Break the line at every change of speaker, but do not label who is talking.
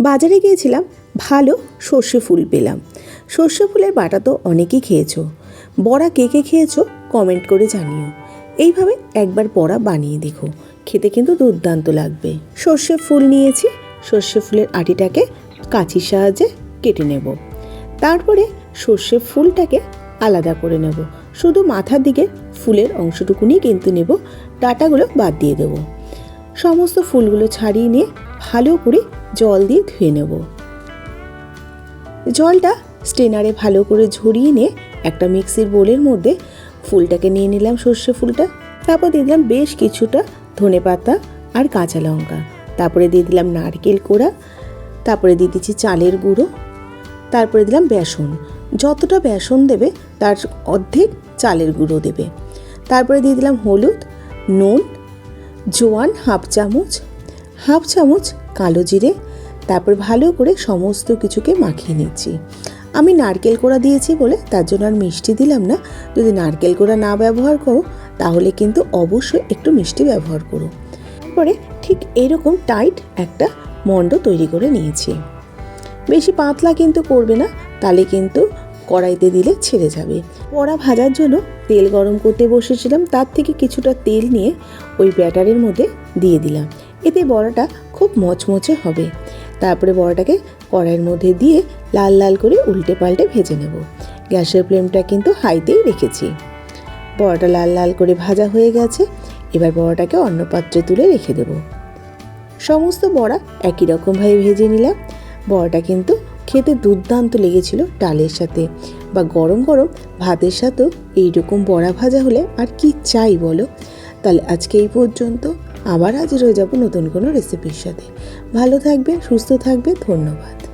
বাজারে গিয়েছিলাম, ভালো সর্ষে ফুল পেলাম। সর্ষে ফুলের বাটা তো অনেকেই খেয়েছো। বড়া কে কে খেয়েছো কমেন্ট করে জানিও। এইভাবে একবার বড়া বানিয়ে দেখো, খেতে কিন্তু দুর্দান্ত লাগবে। সর্ষে ফুল নিয়েছি, সর্ষে ফুলের আটিটাকে কাঁচির সাহায্যে কেটে নেব। তারপরে সর্ষে ফুলটাকে আলাদা করে নেব। শুধু মাথার দিকে ফুলের অংশটুকুনি কিন্তু নেব, ডাটাগুলো বাদ দিয়ে দেবো। সমস্ত ফুলগুলো ছাড়িয়ে নিয়ে ভালো করে জল দিয়ে ধুয়ে নেব। জলটা স্টেনারে ভালো করে ঝরিয়ে নিয়ে একটা মিক্সির বোলের মধ্যে ফুলটাকে নিয়ে নিলাম সর্ষে ফুলটা। তারপর দিয়ে দিলাম বেশ কিছুটা ধনে পাতা আর কাঁচা লঙ্কা। তারপরে দিয়ে দিলাম নারকেল কোড়া। তারপরে দিয়ে দিচ্ছি চালের গুঁড়ো। তারপরে দিলাম বেসন। যতটা বেসন দেবে তার অর্ধেক চালের গুঁড়ো দেবে। তারপরে দিয়ে দিলাম হলুদ, নুন, জোয়ান হাফ চামচ। হাফ চামচ কালো জিরে, তারপর ভালো করে সমস্ত কিছুকে মাখিয়ে নিচ্ছি। আমি নারকেল কোড়া দিয়েছি বলে তার জন্য আর মিষ্টি দিলাম না। যদি নারকেল কোড়া না ব্যবহার করো, তাহলে কিন্তু অবশ্যই একটু মিষ্টি ব্যবহার করো। তারপরে ঠিক এরকম টাইট একটা মণ্ড তৈরি করে নিয়েছি। বেশি পাতলা কিন্তু করবে না তাহলে কিন্তু কড়াইতে দিলে ছেড়ে যাবে। বড়া ভাজার জন্য তেল গরম করতে বসেছিলাম, তার থেকে কিছুটা তেল নিয়ে ওই ব্যাটারের মধ্যে দিয়ে দিলাম। এতে বড়াটা খুব মচমচে হবে। তারপরে বড়াটাকে কড়াইয়ের মধ্যে দিয়ে লাল লাল করে উল্টে পাল্টে ভেজে নেব। গ্যাসের ফ্লেমটা কিন্তু হাইতেই রেখেছি। বড়াটা লাল লাল করে ভাজা হয়ে গেছে। এবার বড়াটাকে অন্য পাত্রে তুলে রেখে দেবো। সমস্ত বড়া একই রকমভাবে ভেজে নিলাম। বড়াটা কিন্তু খেতে দুর্দান্ত লেগেছিল ডালের সাথে বা গরম গরম ভাতের সাথেও। এইরকম বড়া ভাজা হলে আর কি চাই বলো? তাহলে আজকে এই পর্যন্ত। আবার হাজির হয়ে যাব নতুন কোনো রেসিপির সাথে। ভালো থাকবে সুস্থ থাকবে ধন্যবাদ।